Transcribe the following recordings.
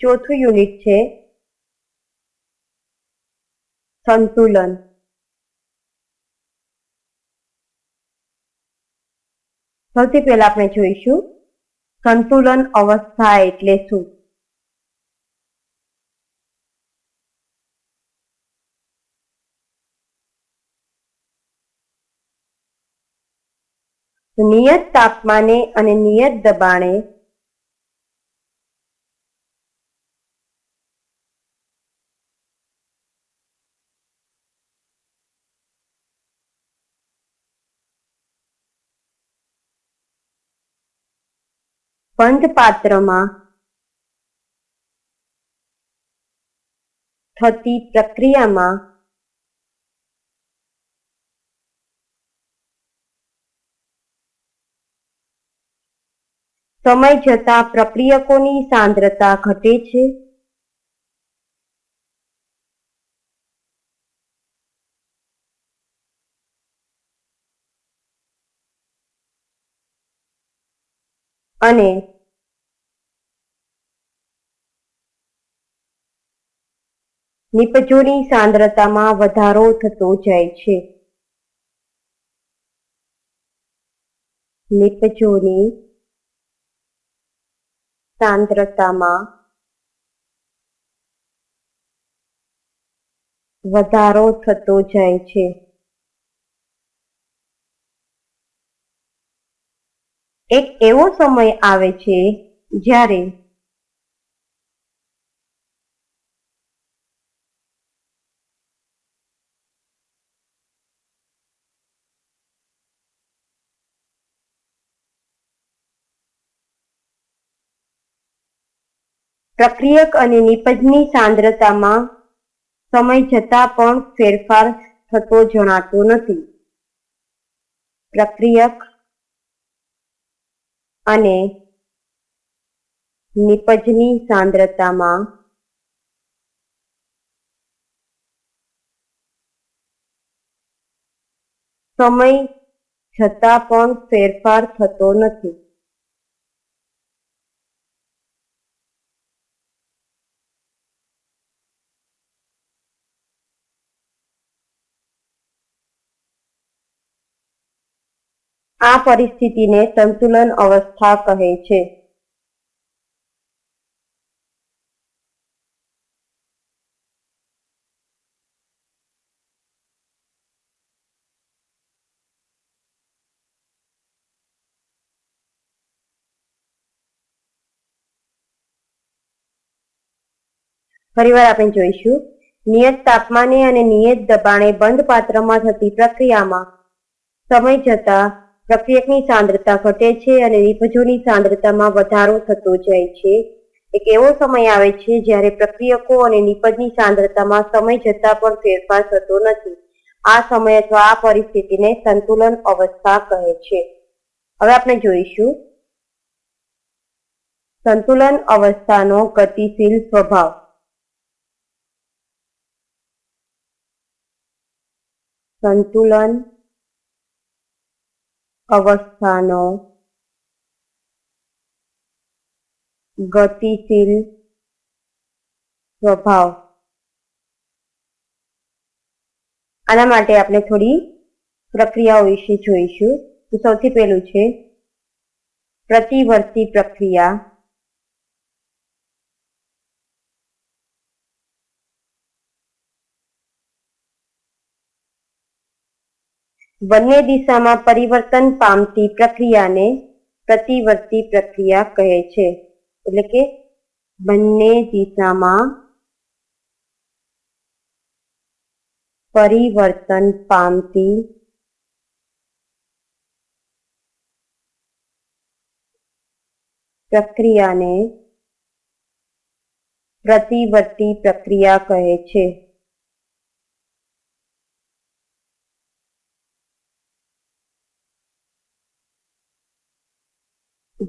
ચોથું યુનિટ છે. સંતુલન. સૌથી પહેલા આપણે જોઈશું, સંતુલન અવસ્થા એટલે શું? નિયત તાપમાને અને નિયત દબાણે બંધ પાત્રમાં થતી પ્રક્રિયામાં સમય જતા પ્રક્રિયકોની સાંદ્રતા ઘટે છે. અને નિપજોની સાંદ્રતામાં વધારો થતો જાય છે. નિપજોની સાંદ્રતામાં વધારો થતો જાય છે. એક એવો સમય આવે છે જ્યારે પ્રક્રિયક અને નિપજની સાંદ્રતામાં સમય જતાં પણ ફેરફાર થતો જણાતો નથી. પ્રક્રિયક અને નિપજની સાંદ્રતામાં સમય છતાં પણ ફેરફાર થતો નથી. આ પરિસ્થિતિને સંતુલન અવસ્થા કહે છે. ફરીવાર આપણે જોઈશું. નિયત તાપમાને અને નિયત દબાણે બંધ પાત્રમાં થતી પ્રક્રિયામાં સમય જતાં પ્રક્રિયકની સાંદ્રતા ઘટે છે અને નિપજોની સાંદ્રતામાં વધારો થતો જાય છે. એક એવો સમય આવે છે જ્યારે પ્રક્રિયકો અને નિપજની સાંદ્રતામાં સમય જતાં પણ ફેરફાર થતો નથી. આ સમય અથવા આ પરિસ્થિતિને સંતુલન અવસ્થા કહે છે. હવે આપણે જોઈશું. સંતુલન અવસ્થાનો ગતિશીલ સ્વભાવ. સંતુલન અવસ્થાનો ગતિશીલ સ્વભાવ. આના માટે આપણે થોડી પ્રક્રિયાઓ વિશે જોઈશું. સૌથી પહેલું છે, પ્રતિવર્તી પ્રક્રિયા. બંને દિશામાં પરિવર્તન પામતી પ્રક્રિયાને પ્રતિવર્તી પ્રક્રિયા કહે છે. એટલે કે બંને દિશામાં પરિવર્તન પામતી પ્રક્રિયાને પ્રતિવર્તી પ્રક્રિયા કહે છે.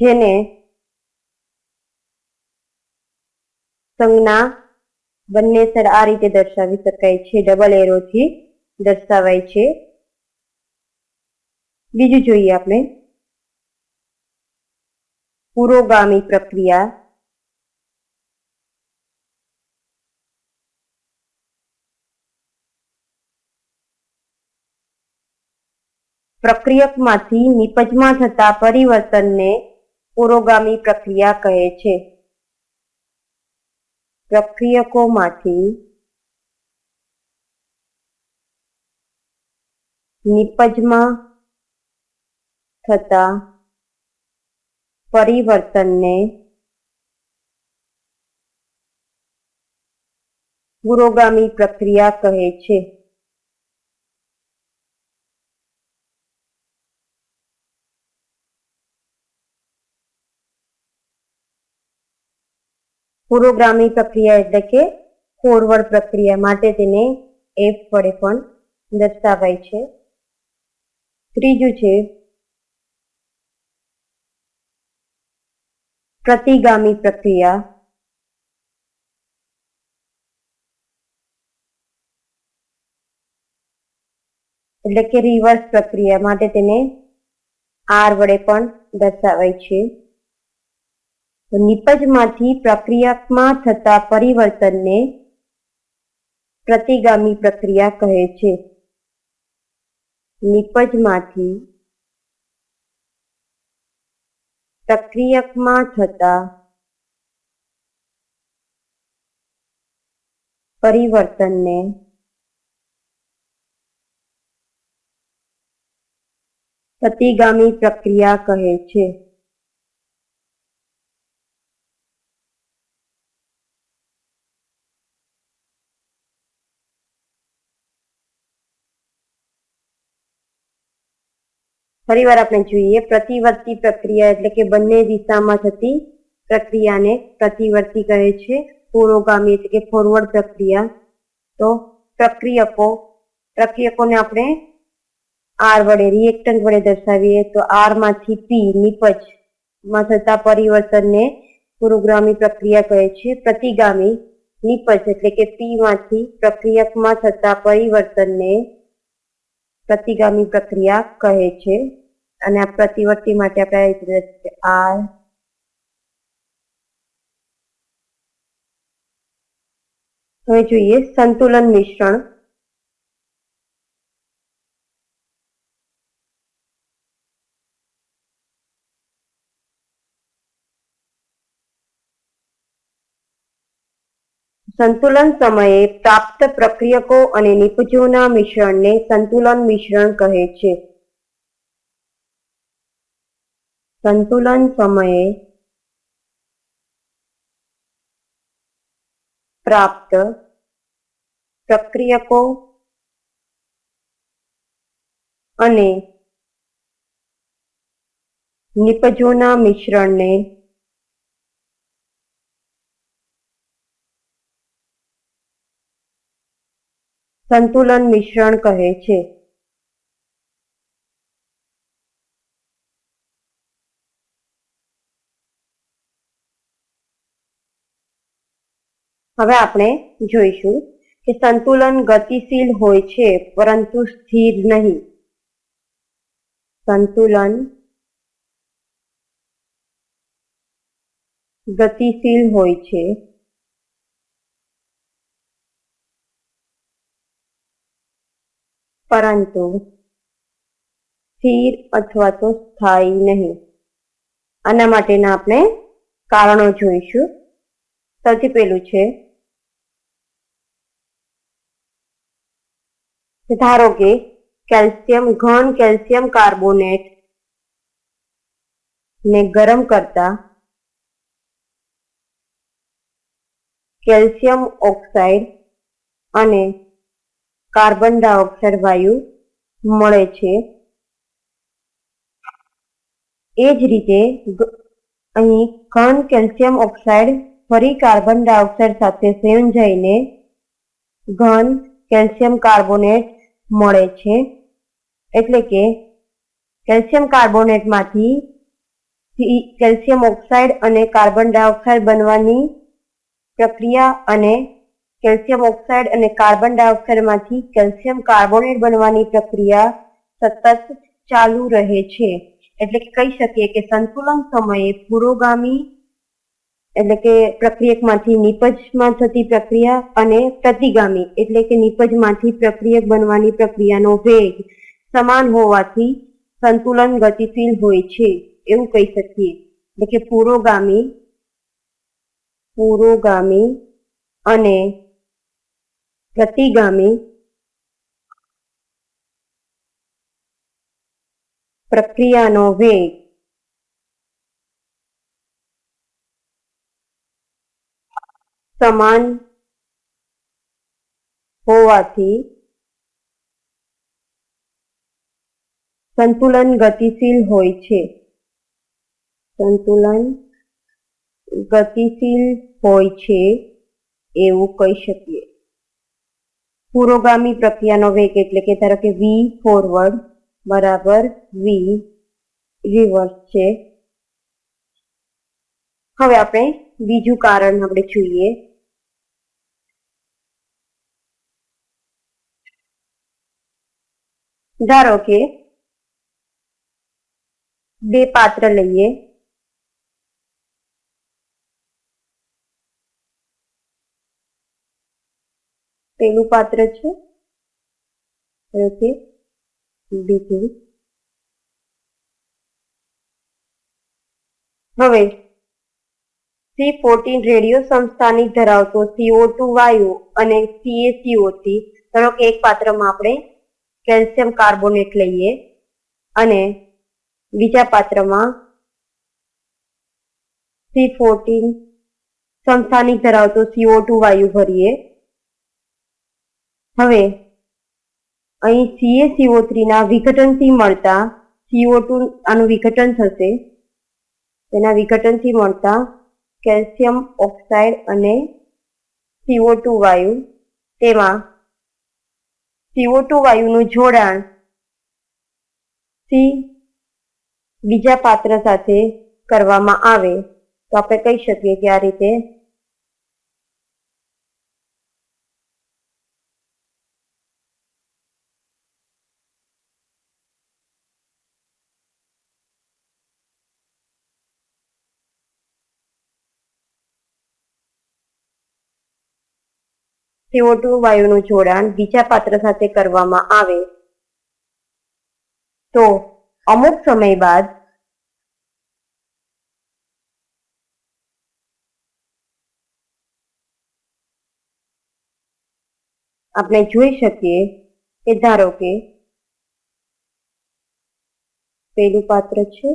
જેને સંજ્ઞા બંને સર આ રીતે દર્શાવી શકાય છે. ડબલ એરોથી દર્શાવાય છે. બીજું જોઈએ આપણે. પુરોગામી પ્રક્રિયા. પ્રક્રિયકમાંથી નિપજમાં થતા પરિવર્તનને પુરોગામી પ્રક્રિયા કહે છે. પ્રક્રિયકોમાંથી નિપજમાં થતા પરિવર્તનને પુરોગામી પ્રક્રિયા કહે છે. પુરોગામી પ્રક્રિયા એટલે કે ફોરવર્ડ પ્રક્રિયા માટે તેને એફ વડે પણ દર્શાવાય છે. ત્રીજું છે, પ્રતિગામી પ્રક્રિયા. એટલે કે રિવર્સ પ્રક્રિયા માટે તેને આર વડે પણ દર્શાવાય છે. નિપજમાંથી પ્રક્રિયામાં થતા પરિવર્તનને પ્રતિગામી પ્રક્રિયા કહે છે. નિપજમાંથી પ્રક્રિયકમાં થતા પરિવર્તનને પ્રતિગામી પ્રક્રિયા કહે છે. ફરીવાર આપણે જોઈએ, પ્રતિવર્તી પ્રક્રિયા એટલે કે બંને દિશામાં થતી પ્રક્રિયાને પ્રતિવર્તી કહે છે. પુરોગામી એટલે કે ફોરવર્ડ પ્રક્રિયા. તો પ્રક્રિયકો, પ્રક્રિયકોને આપણે આર વડે રિએક્ટન્ટ વડે દર્શાવીએ તો આરમાંથી પી નિપજ, માં થતા પરિવર્તનને પુરોગામી પ્રક્રિયા કહે છે. પ્રતિગામી, નિપજ એટલે કે પી માંથી પ્રક્રિયકમાં થતા પરિવર્તનને પ્રતિગામી પ્રક્રિયા કહે છે. અને આ પ્રતિવર્તી માટે આપણે આર. હવે જોઈએ સંતુલન મિશ્રણ. સંતુલન સમયે પ્રાપ્ત પ્રક્રિયકો અને નિપજોના મિશ્રણને સંતુલન મિશ્રણ કહે છે. સંતુલન સમયે પ્રાપ્ત પ્રક્રિયકો અને નિપજોના મિશ્રણને સંતુલન મિશ્રણ કહે છે. હવે આપણે જોઈશું કે સંતુલન ગતિશીલ હોય છે, પરંતુ સ્થિર નહીં. સંતુલન ગતિશીલ હોય છે. પરંતુ સ્થિર અથવા તો સ્થાયી નહીં. આના માટેના આપણે કારણો જોઈશું. સૌથી પહેલું છે, ધારો કે કેલ્શિયમ, ઘન કેલ્શિયમ કાર્બોનેટ ને ગરમ કરતા કેલ્શિયમ ઓક્સાઇડ અને કાર્બન ડાયોક્સાઇડ વાયુ મળે છે. એ જ રીતે અહીં ઘન કેલ્શિયમ ઓક્સાઇડ ફરી કાર્બન ડાયોક્સાઇડ સાથે સંયોજાઈને ઘન કેલ્શિયમ કાર્બોનેટ મળે છે. એટલે કે કેલ્શિયમ કાર્બોનેટમાંથી કેલ્શિયમ ઓક્સાઇડ અને કાર્બન ડાયોક્સાઇડ બનવાની પ્રક્રિયા અને કેલ્શિયમ ઓક્સાઇડ અને કાર્બન ડાયોક્સાઇડમાંથી કેલ્શિયમ કાર્બોનેટ બનવાની પ્રક્રિયા સતત ચાલુ રહે છે. એટલે કે કહી શકીએ કે સંતુલન સમયે પુરોગામી એટલે કે પ્રક્રિયકમાંથી નિપજમાં થતી પ્રક્રિયા અને પ્રતિગામી એટલે કે નિપજમાંથી પ્રક્રિયક બનવાની પ્રક્રિયાનો વેગ સમાન હોવાથી સંતુલન ગતિશીલ હોય છે. એવું કહી શકીએ. એટલે કે પુરોગામી પુરોગામી અને પ્રતિગામી પ્રક્રિયાનો વેગ સમાન હોવાથી સંતુલન ગતિશીલ હોય છે સંતુલન ગતિશીલ હોય છે એવું કહી શકીએ પુરોગામી પ્રક્રિયાનો વેગ એટલે કે ધારો કે વી ફોરવર્ડ બરાબર વી રિવર્સ છે. હવે આપણે બીજું કારણ આપણે જોઈએ. ધારો કે બે પાત્ર લઈએ. પેલું પાત્ર છે? બીજું. હવે સી ફોર્ટીન રેડિયો સંસ્થાની ધરાવતો સીઓ ટુ વાયુ અને સીએસીઓ થી ધારો કે એક પાત્રમાં આપણે કેલ્શિયમ કાર્બોનેટ લઈએ અને બીજા પાત્રમાં સી ફોર્ટીન સંસ્થાની ધરાવતો સીઓ ટુ વાયુ ભરીએ. હવે, અહીં સીએસીઓ થ્રીના વિઘટનથી મળતા સીઓ ટુ આનું વિઘટન થશે. તેના વિઘટનથી મળતા કેલ્શિયમ ઓક્સાઇડ અને સીઓ ટુ વાયુ. તેમાં સીઓ ટુ વાયુનું જોડાણ સી બીજા પાત્ર સાથે કરવામાં આવે. તો આપણે કહી શકીએ કે આ રીતે સીઓ વાયુનું જોડાણ બીજા પાત્ર સાથે કરવામાં આવે. તો અમુક સમય બાદ આપણે જોઈ શકીએ કે ધારો કે પેલું પાત્ર છે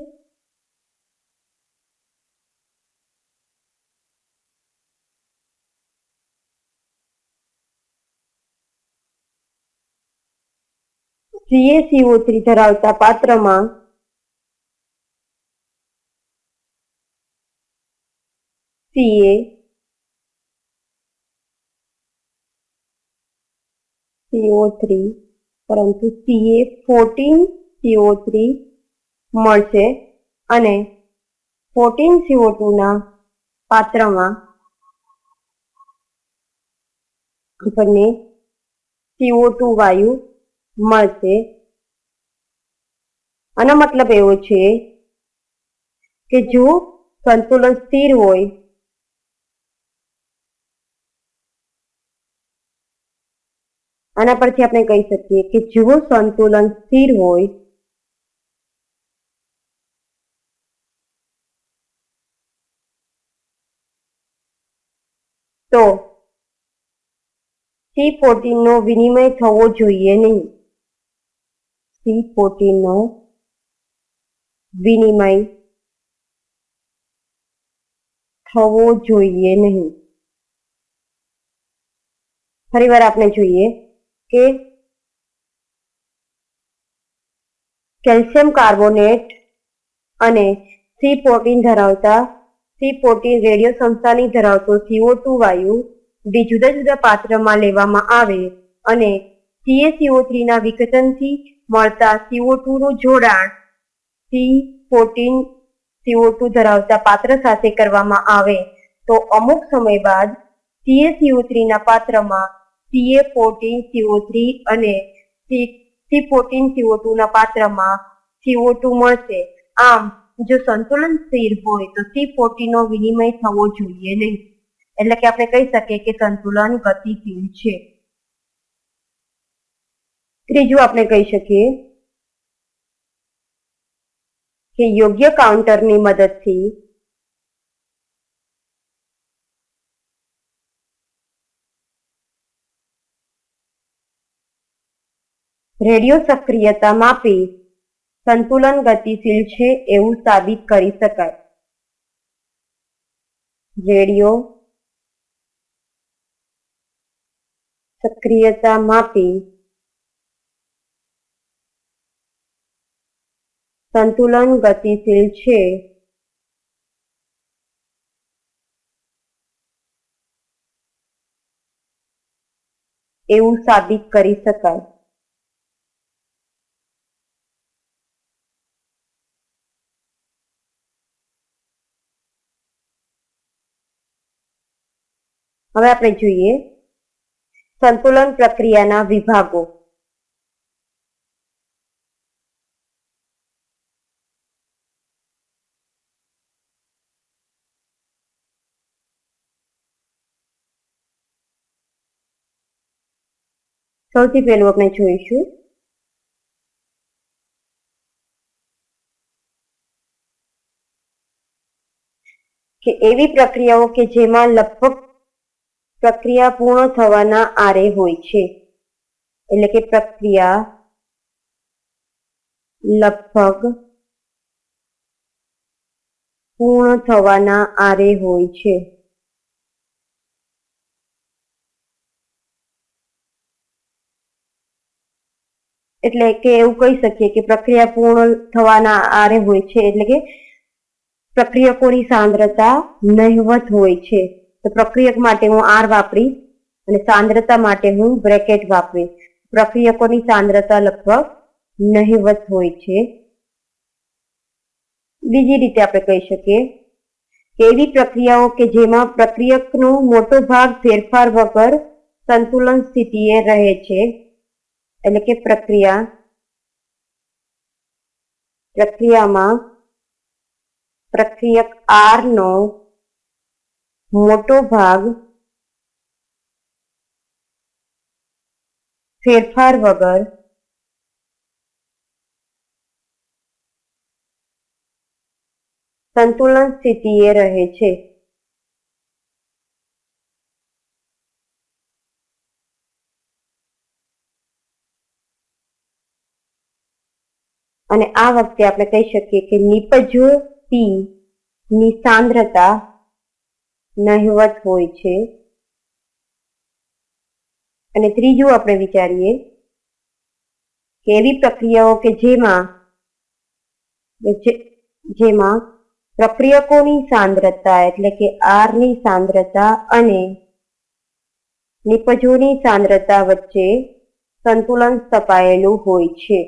સીએસીઓ થ્રી ધરાવતા પાત્રમાં સીએ સીઓ થ્રી, પરંતુ સીએ ફોર્ટીન સીઓ થ્રી મળશે અને ફોર્ટીન સીઓ ના પાત્રમાં આપણને સીઓ ટુ વાયુ મળશે. આનો મતલબ એવો છે કે જો સંતુલન સ્થિર હોય, આના પરથી આપણે કહી શકીએ કે જો સંતુલન સ્થિર હોય, તો સી ફોર્ટીન નો વિનિમય થવો જોઈએ નહીં. સી ફોર્ટીનનો વિનિમય થવો જોઈએ નહીં. ફરીવાર આપણે જોઈએ કે કેલ્શિયમ કાર્બોનેટ અને સી ફોર્ટીન ધરાવતા સી ફોર્ટીન રેડિયો સંસ્થાની ધરાવતો સીઓ ટુ વાયુ બે જુદા જુદા પાત્રમાં લેવામાં આવે અને સીએસીઓ થ્રી ના વિઘટનથી મળતા સીઓ ટુ નું જોડાણ સી ફોર્ટીન સીઓ ટુ ધરાવતા પાત્ર સાથે કરવામાં આવે. તો અમુક સમય બાદ સીએસીઓ થ્રી ના પાત્રમાં સીએ ફોર્ટીન સીઓ થ્રી અને સી ફોર્ટીન સીઓ ટુ ના પાત્રમાં સીઓ ટુ મળશે. આમ, જો સંતુલન સ્થિર હોય તો સી ફોર્ટીન વિનિમય થવો જોઈએ નહીં. એટલે કે આપણે કહી શકીએ કે સંતુલન ગતિશીલ છે. ત્રીજું આપણે કહી શકીએ કે યોગ્ય કાઉન્ટરની મદદથી રેડિયો સક્રિયતા માપી સંતુલન ગતિશીલ છે એવું સાબિત કરી શકાય. રેડિયો સક્રિયતા માપી સંતુલન ગતિશીલ છે. એવું સાબિત કરી શકાય. હવે આપણે જોઈએ સંતુલન પ્રક્રિયાના વિભાગો. સૌથી પહેલું આપણે જોઈશું. કે એવી પ્રક્રિયાઓ કે જેમાં લગભગ પ્રક્રિયા પૂર્ણ થવાના આરે હોય છે. એટલે કે પ્રક્રિયા લગભગ પૂર્ણ થવાના આરે હોય છે. એટલે કે એવું કહી શકીએ કે પ્રક્રિયા પૂર્ણ થવાના આરે હોય છે, એટલે કે પ્રક્રિયકોની સાંદ્રતા નહિવત હોય છે. તો પ્રક્રિયક માટે હું આર વાપરીશ અને સાંદ્રતા માટે હું બ્રેકેટ વાપરીશ. પ્રક્રિયકોની સાંદ્રતા લગભગ નહિવત હોય છે. બીજી રીતે આપણે કહી શકીએ કે એવી પ્રક્રિયાઓ કે જેમાં પ્રક્રિયકનો મોટો ભાગ ફેરફાર વગર સંતુલન સ્થિતિએ રહે છે. એટલે કે પ્રક્રિયા, પ્રક્રિયામાં પ્રક્રિયક આર નો મોટો ભાગ ફેરફાર વગર સંતુલન સ્થિતિએ રહે છે. અને આ વખતે આપણે કહી શકીએ કે નિપજો પી ની સાંદ્રતા નહિવત હોય છે. અને ત્રીજું આપણે વિચારીએ કે એવી પ્રક્રિયાઓ કે જેમાં જેમાં પ્રક્રિયકોની સાંદ્રતા એટલે કે આરની સાંદ્રતા અને નિપજોની સાંદ્રતા વચ્ચે સંતુલન સ્થપાયેલું હોય છે.